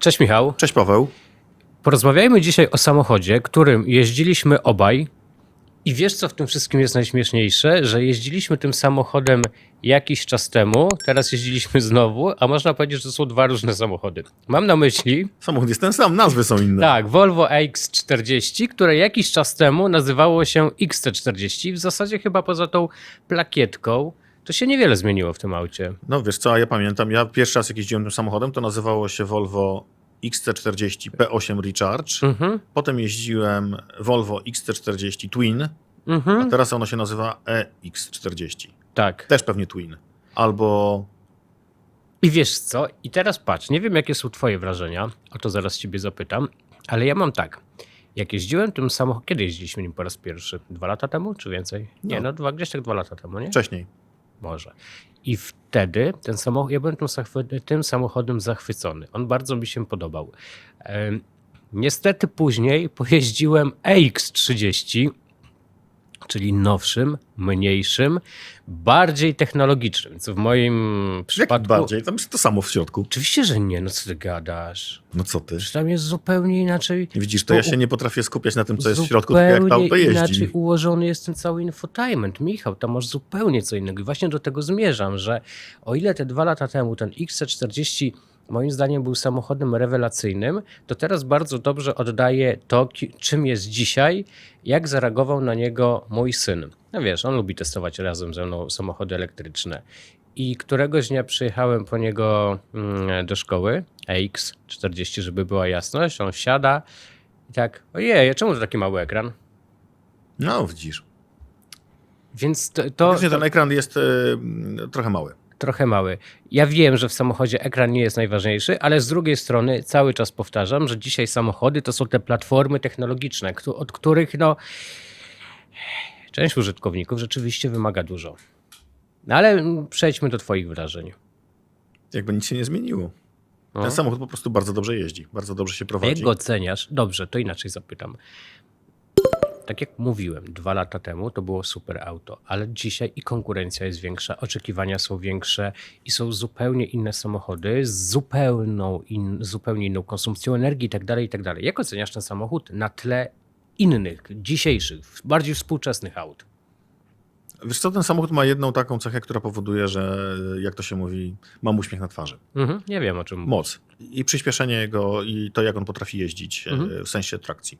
Cześć Michał. Cześć Paweł. Porozmawiajmy dzisiaj o samochodzie, którym jeździliśmy obaj. I wiesz, co w tym wszystkim jest najśmieszniejsze? Że jeździliśmy tym samochodem jakiś czas temu, teraz jeździliśmy znowu, a można powiedzieć, że to są dwa różne samochody. Mam na myśli, Samochód jest ten sam, nazwy są inne. tak, Volvo X40, które jakiś czas temu nazywało się XT40. W zasadzie chyba poza tą plakietką, to się niewiele zmieniło w tym aucie. No wiesz co, a ja pamiętam, ja pierwszy raz jak jeździłem tym samochodem, to nazywało się Volvo XC40 P8 Recharge. Mhm, Potem jeździłem Volvo XC40 Twin, a mhm, teraz ono się nazywa EX40. tak. Też pewnie Twin. Albo I wiesz co? I teraz patrz, nie wiem jakie są twoje wrażenia, o to zaraz ciebie zapytam, ale ja mam tak. Jak jeździłem tym samochodem, kiedy jeździliśmy nim po raz pierwszy? Dwa lata temu, czy więcej? Nie, No. no, dwa, gdzieś tak dwa lata temu, nie? wcześniej. Może. I wtedy ten samochód, ja byłem tym, tym samochodem zachwycony. On bardzo mi się podobał. Niestety później pojeździłem EX30, czyli nowszym, mniejszym, bardziej technologicznym, co w moim Jak przypadku... bardziej? Tam jest to samo w środku. Oczywiście, że nie, no co ty gadasz? No co ty? Przecież tam jest zupełnie inaczej. Widzisz, to ja się nie potrafię skupiać na tym, co jest w środku, tylko jak to auto jeździ. inaczej ułożony jest ten cały infotainment. Michał, tam masz zupełnie co innego. I właśnie do tego zmierzam, że o ile te dwa lata temu ten XC40 moim zdaniem był samochodem rewelacyjnym, to teraz bardzo dobrze oddaje to, czym jest dzisiaj, jak zareagował na niego mój syn. No wiesz, on lubi testować razem ze mną samochody elektryczne. I któregoś dnia przyjechałem po niego mm, do szkoły, AX40, żeby była jasność. On siada i tak, ojej, czemu to taki mały ekran? No widzisz. Więc to, to, Faktycznie to ten ekran jest e, trochę mały. Trochę mały. Ja wiem, że w samochodzie ekran nie jest najważniejszy, ale z drugiej strony cały czas powtarzam, że dzisiaj samochody to są te platformy technologiczne, od których no, część użytkowników rzeczywiście wymaga dużo. No ale przejdźmy do Twoich wrażeń. Jakby nic się nie zmieniło. No. Ten samochód po prostu bardzo dobrze jeździ, bardzo dobrze się prowadzi. Jak go oceniasz? Dobrze, to inaczej zapytam. Tak jak mówiłem, dwa lata temu to było super auto, ale dzisiaj i konkurencja jest większa, oczekiwania są większe i są zupełnie inne samochody z zupełną in, zupełnie inną konsumpcją energii itd., itd. Jak oceniasz ten samochód na tle innych, dzisiejszych, bardziej współczesnych aut? Wiesz co, ten samochód ma jedną taką cechę, która powoduje, że jak to się mówi, mam uśmiech na twarzy. Mhm, nie wiem o czym. Moc i przyspieszenie jego i to, jak on potrafi jeździć e, Mhm. w sensie trakcji.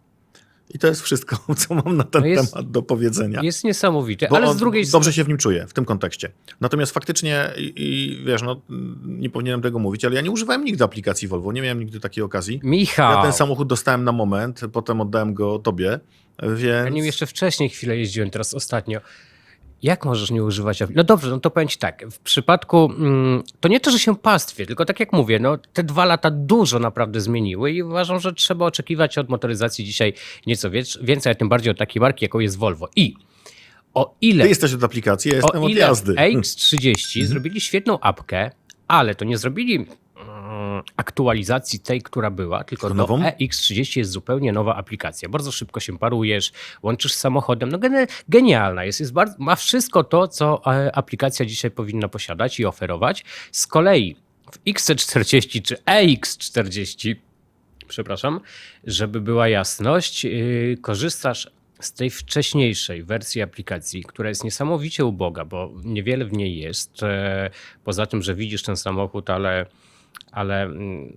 I to jest wszystko, co mam na ten No jest- temat do powiedzenia. Jest niesamowity, Bo ale z drugiej strony... Dobrze się w nim czuję, w tym kontekście. Natomiast faktycznie, i, i wiesz, no, nie powinienem tego mówić, ale ja nie używałem nigdy aplikacji Volvo, nie miałem nigdy takiej okazji. Michał, Ja ten samochód dostałem na moment, potem oddałem go tobie, więc... Ja nim jeszcze wcześniej chwilę jeździłem, teraz ostatnio. Jak możesz nie używać? No dobrze, no to powiem ci tak. W przypadku, mm, to nie to, że się pastwię, tylko tak jak mówię, no te dwa lata dużo naprawdę zmieniły i uważam, że trzeba oczekiwać od motoryzacji dzisiaj nieco więcej, a tym bardziej od takiej marki, jaką jest Volvo. I o ile... Ty jesteś od aplikacji, ja jestem o od ile jazdy. AX30 zrobili świetną apkę, ale to nie zrobili aktualizacji tej, która była, tylko do Nową? EX30 jest zupełnie nowa aplikacja. Bardzo szybko się parujesz, łączysz z samochodem. No genialna jest, jest bardzo, ma wszystko to, co e, aplikacja dzisiaj powinna posiadać i oferować. Z kolei w XC40 czy EX40 przepraszam, żeby była jasność, yy, korzystasz z tej wcześniejszej wersji aplikacji, która jest niesamowicie uboga, bo niewiele w niej jest. E, Poza tym, że widzisz ten samochód, ale, ale, mm,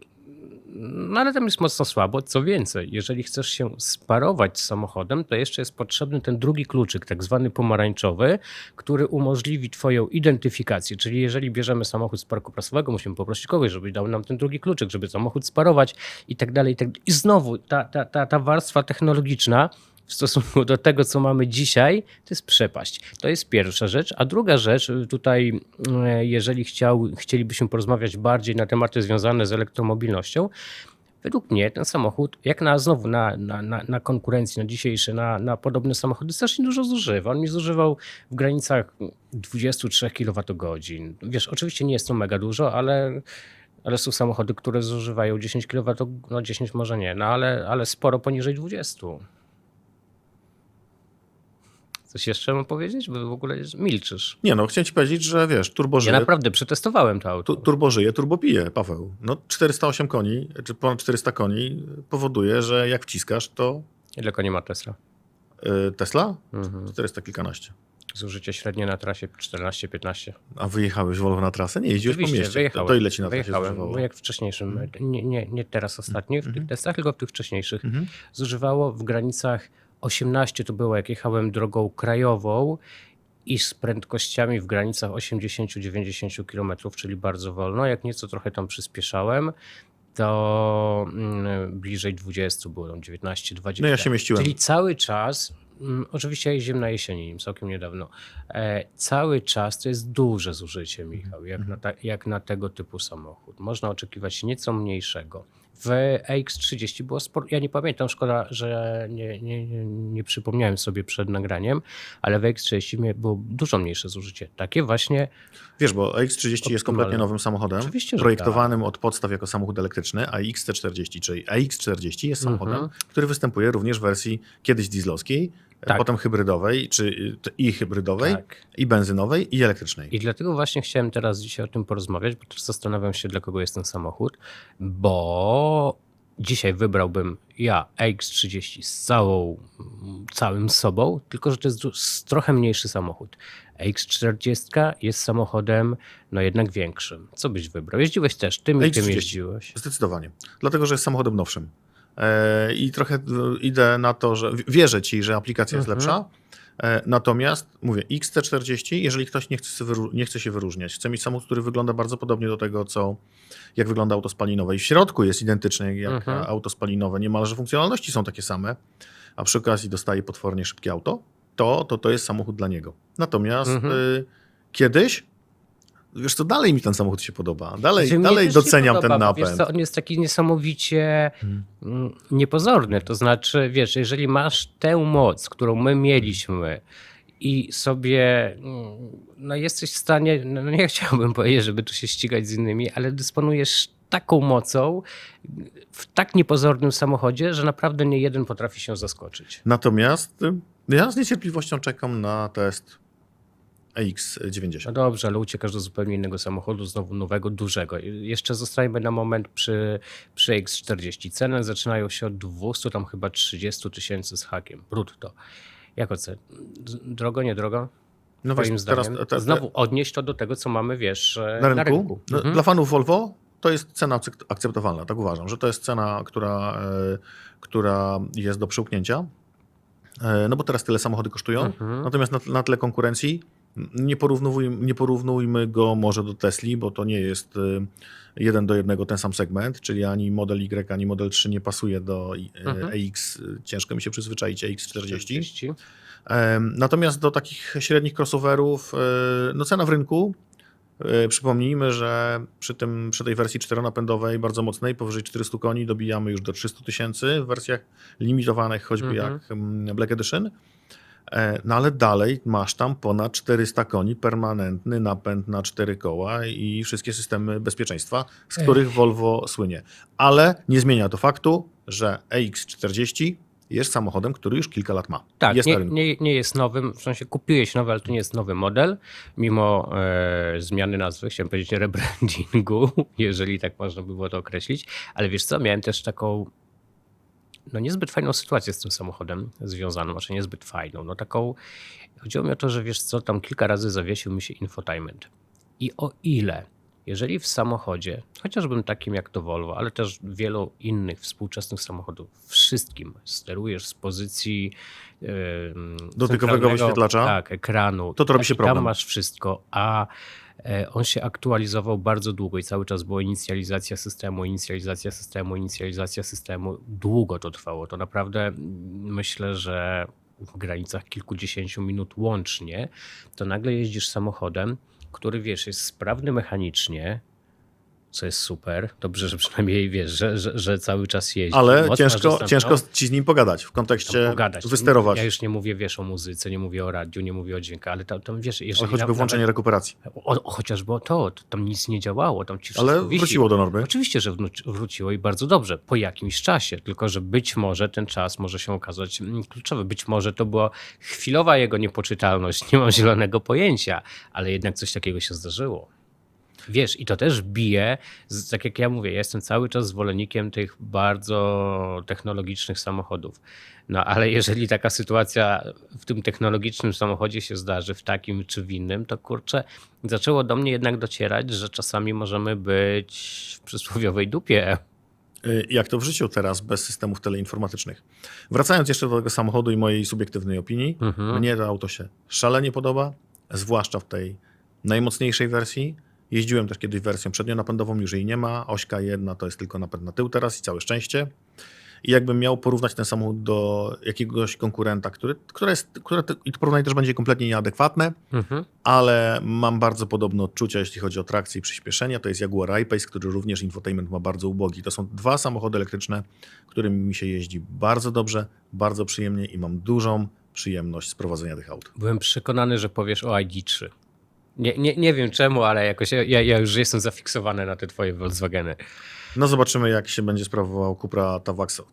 no ale tam jest mocno słabo. Co więcej, jeżeli chcesz się sparować z samochodem, to jeszcze jest potrzebny ten drugi kluczyk, tak zwany pomarańczowy, który umożliwi Twoją identyfikację. Czyli jeżeli bierzemy samochód z parku prasowego, musimy poprosić kogoś, żeby dał nam ten drugi kluczyk, żeby samochód sparować i tak dalej. I, tak dalej. I znowu ta, ta, ta, ta warstwa technologiczna w stosunku do tego, co mamy dzisiaj, to jest przepaść. To jest pierwsza rzecz. A druga rzecz, tutaj, e, jeżeli chciał, chcielibyśmy porozmawiać bardziej na tematy związane z elektromobilnością, Według mnie ten samochód, jak na znowu na, na, na, na dzisiejsze, na, na podobne samochody, strasznie dużo zużywa. On mi zużywał w granicach 23 kWh. Wiesz, oczywiście nie jest to mega dużo, ale, ale są samochody, które zużywają 10 kWh, no 10 może nie, no ale, ale sporo poniżej 20. Coś jeszcze mam powiedzieć? Bo w ogóle milczysz. Nie no, chciałem ci powiedzieć, że wiesz, turbo Ja żyje, naprawdę przetestowałem to auto. tu, turbo żyje, turbo pije, Paweł. No 408 koni, czy ponad 400 koni powoduje, że jak wciskasz, to Ile koni ma Tesla? y, Tesla? Mhm. 400 kilkanaście. Zużycie średnie na trasie 14-15. A wyjechałeś Volvo na trasę? Nie, jeździłeś po mieście. wyjechałem. To ile ci na trasie Wyjechałem, zużywało? jak wcześniejszym, nie, nie, nie teraz ostatnich, w tych Mhm. testach, tylko w tych wcześniejszych. Mhm. Zużywało w granicach 18 to było, jak jechałem drogą krajową i z prędkościami w granicach 80-90 km, czyli bardzo wolno. Jak nieco trochę tam przyspieszałem, to mm, bliżej 20 było, tam 19, 20. No ja się mieściłem. Czyli cały czas, mm, oczywiście ja jeździłem na jesieni nim całkiem niedawno, e, cały czas to jest duże zużycie, Michał, jak na, ta, jak na tego typu samochód. Można oczekiwać nieco mniejszego. W EX30 było sporo, ja nie pamiętam, szkoda, że nie, nie, nie, przypomniałem sobie przed nagraniem, ale w EX30 mie- było dużo mniejsze zużycie. Takie właśnie, Wiesz, bo X30 jest kompletnie nowym samochodem, Oczywiście, projektowanym od podstaw jako samochód elektryczny, a XC40, czyli AX40 jest samochodem, Mhm. który występuje również w wersji kiedyś dieslowskiej, Tak. potem hybrydowej, czy y, i hybrydowej, tak. i benzynowej, i elektrycznej. I dlatego właśnie chciałem teraz dzisiaj o tym porozmawiać, bo też zastanawiam się, dla kogo jest ten samochód, bo dzisiaj wybrałbym ja X30 z całą, całym sobą, tylko że to jest trochę mniejszy samochód. X40 jest samochodem, no jednak większym. Co byś wybrał? Jeździłeś też, tym i tym X30. jeździłeś. Zdecydowanie. Dlatego, że jest samochodem nowszym. E, I trochę e, idę na to, że wierzę ci, że aplikacja jest Mhm. lepsza. E, Natomiast mówię, XT40, jeżeli ktoś nie chce, nie chce się wyróżniać, chce mieć samochód, który wygląda bardzo podobnie do tego, co, jak wygląda auto spalinowe i w środku jest identyczny jak Mhm. auto spalinowe, niemalże funkcjonalności są takie same, a przy okazji dostaje potwornie szybkie auto, to to, to jest samochód dla niego. Natomiast Mhm. y, kiedyś, wiesz co, dalej mi ten samochód się podoba. Dalej, Znaczy, dalej doceniam podoba, ten napęd. Wiesz co, on jest taki niesamowicie Mhm. mm, niepozorny. To znaczy, wiesz, jeżeli masz tę moc, którą my mieliśmy i sobie mm, no jesteś w stanie, no nie chciałbym powiedzieć, żeby tu się ścigać z innymi, ale dysponujesz taką mocą w tak niepozornym samochodzie, że naprawdę nie jeden potrafi się zaskoczyć. Natomiast y, ja z niecierpliwością czekam na test AX90. No dobrze, ale uciekasz do zupełnie innego samochodu, znowu nowego, dużego. Jeszcze zostajemy na moment przy, przy X40. Ceny zaczynają się od 200, tam chyba 30 tysięcy z hakiem, brutto. Jak ocen? Drogo, nie drogo? No właśnie, zdaniem? teraz te, te, Znowu odnieść to do tego, co mamy, wiesz, e, na rynku. No, Mhm. Dla fanów Volvo to jest cena akcept- akceptowalna, tak uważam, że to jest cena, która, e, która jest do przełknięcia. E, No bo teraz tyle samochody kosztują. Mhm. Natomiast na, na tle konkurencji nie porównujmy, nie porównujmy go może do Tesli, bo to nie jest y, jeden do jednego ten sam segment, czyli ani model Y, ani model 3 nie pasuje do y, Mhm. AX. Ciężko mi się przyzwyczaić AX40. 40. Em, Natomiast do takich średnich crossoverów, y, no cena w rynku, przypomnijmy, że przy, tym, przy tej wersji czteronapędowej bardzo mocnej, powyżej 400 koni, dobijamy już do 300 tysięcy w wersjach limitowanych, choćby Mhm. jak mm, Black Edition. E, No ale dalej masz tam ponad 400 koni, permanentny napęd na cztery koła i wszystkie systemy bezpieczeństwa, z Ech. których Volvo słynie. Ale nie zmienia to faktu, że AX40 jest samochodem, który już kilka lat ma. Tak, jest nie, nie, nie jest nowym, w sensie kupiłeś nowy, ale to nie jest nowy model, mimo e, zmiany nazwy, chciałem powiedzieć rebrandingu, jeżeli tak można by było to określić, ale wiesz co, miałem też taką no niezbyt fajną sytuację z tym samochodem związaną, znaczy niezbyt fajną, no taką, chodziło mi o to, że wiesz co, tam kilka razy zawiesił mi się infotainment. I o ile jeżeli w samochodzie, chociażbym takim jak to Volvo, ale też wielu innych współczesnych samochodów, wszystkim sterujesz z pozycji yy, Dotykowego wyświetlacza? Tak, ekranu. To to robi się I Tam problem. masz wszystko, a e, on się aktualizował bardzo długo i cały czas była inicjalizacja systemu, inicjalizacja systemu, inicjalizacja systemu. Długo to trwało. To naprawdę mm, myślę, że w granicach kilkudziesięciu minut łącznie, to nagle jeździsz samochodem, który wiesz, jest sprawny mechanicznie, co jest super. Dobrze, że przynajmniej wiesz, że, że, że cały czas jeździ. Ale Moc masz ciężko, ciężko ci z nim pogadać, w kontekście pogadać. wysterować. Ja już nie mówię, wiesz, o muzyce, nie mówię o radiu, nie mówię o dźwięku, ale tam, tam wiesz, jeżeli Ale choćby nawet- włączenie rekuperacji. O, o, chociażby o to, to, tam nic nie działało, tam ci Ale wisi. wróciło do normy. Oczywiście, że wróciło i bardzo dobrze, po jakimś czasie, tylko że być może ten czas może się okazać mm, kluczowy. Być może to była chwilowa jego niepoczytalność, nie mam zielonego pojęcia, ale jednak coś takiego się zdarzyło. Wiesz, i to też bije, tak jak ja mówię, ja jestem cały czas zwolennikiem tych bardzo technologicznych samochodów. No ale jeżeli taka sytuacja w tym technologicznym samochodzie się zdarzy, w takim czy w innym, to kurczę, zaczęło do mnie jednak docierać, że czasami możemy być w przysłowiowej dupie. Y, Jak to w życiu teraz bez systemów teleinformatycznych. Wracając jeszcze do tego samochodu i mojej subiektywnej opinii, Mhm. mnie to auto się szalenie podoba, zwłaszcza w tej najmocniejszej wersji. Jeździłem też kiedyś wersją przednionapędową, już jej nie ma. Ośka jedna to jest tylko napęd na tył teraz i całe szczęście. I jakbym miał porównać ten samochód do jakiegoś konkurenta, który, które jest, które, i to porównanie też będzie kompletnie nieadekwatne, Mhm. ale mam bardzo podobne odczucia, jeśli chodzi o trakcję i przyspieszenie. To jest Jaguar I-Pace, który również infotainment ma bardzo ubogi. To są dwa samochody elektryczne, którymi mi się jeździ bardzo dobrze, bardzo przyjemnie i mam dużą przyjemność z prowadzenia tych aut. Byłem przekonany, że powiesz o ID3. Nie, nie, nie wiem czemu, ale jakoś ja, ja już jestem zafiksowany na te twoje Volkswageny. No zobaczymy, jak się będzie sprawował Cupra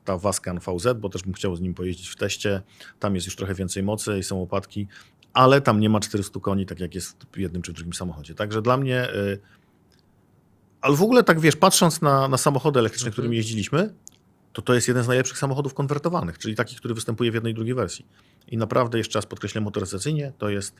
Tavascan VZ, bo też bym chciał z nim pojeździć w teście. Tam jest już trochę więcej mocy i są opadki, ale tam nie ma 400 koni, tak jak jest w jednym czy drugim samochodzie. Także dla mnie... y, Ale w ogóle tak wiesz, patrząc na, na samochody elektryczne, Mhm. którymi jeździliśmy, to to jest jeden z najlepszych samochodów konwertowanych, czyli taki, który występuje w jednej i drugiej wersji. I naprawdę, jeszcze raz podkreślę, motoryzacyjnie to jest...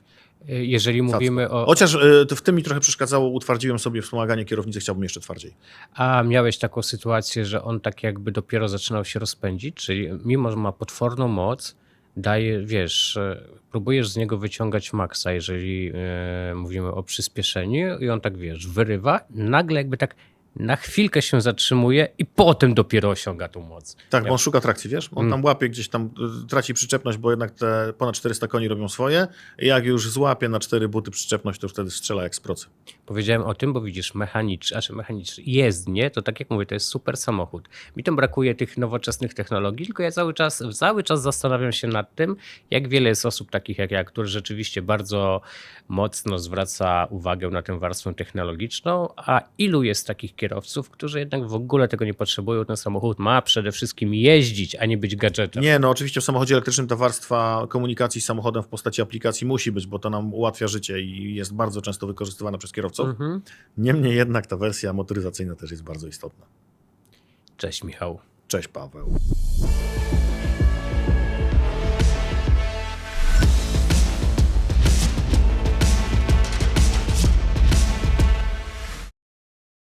Y, Jeżeli mówimy o. Chociaż to w tym mi trochę przeszkadzało, utwardziłem sobie wspomaganie kierownicy, chciałbym jeszcze twardziej. A miałeś taką sytuację, że on tak jakby dopiero zaczynał się rozpędzić, czyli mimo, że ma potworną moc, daje, wiesz, e, próbujesz z niego wyciągać maksa, jeżeli e, mówimy o przyspieszeniu i on tak, wiesz, wyrywa, nagle jakby tak na chwilkę się zatrzymuje i potem dopiero osiąga tą moc. Tak, bo on szuka trakcji, wiesz? On Mm. tam łapie gdzieś tam, y, traci przyczepność, bo jednak te ponad 400 koni robią swoje. I jak już złapie na cztery buty przyczepność, to wtedy strzela jak z procy. Powiedziałem o tym, bo widzisz, mechaniczny, znaczy mechaniczny, jezdnie, to tak jak mówię, to jest super samochód. Mi tam brakuje tych nowoczesnych technologii, tylko ja cały czas, cały czas zastanawiam się nad tym, jak wiele jest osób takich jak ja, które rzeczywiście bardzo mocno zwraca uwagę na tę warstwę technologiczną, a ilu jest takich kierowców, którzy jednak w ogóle tego nie potrzebują. Ten samochód ma przede wszystkim jeździć, a nie być gadżetem. Nie, no oczywiście w samochodzie elektrycznym ta warstwa komunikacji z samochodem w postaci aplikacji musi być, bo to nam ułatwia życie i jest bardzo często wykorzystywana przez kierowców. Mhm. Niemniej jednak ta wersja motoryzacyjna też jest bardzo istotna. Cześć Michał. Cześć Paweł.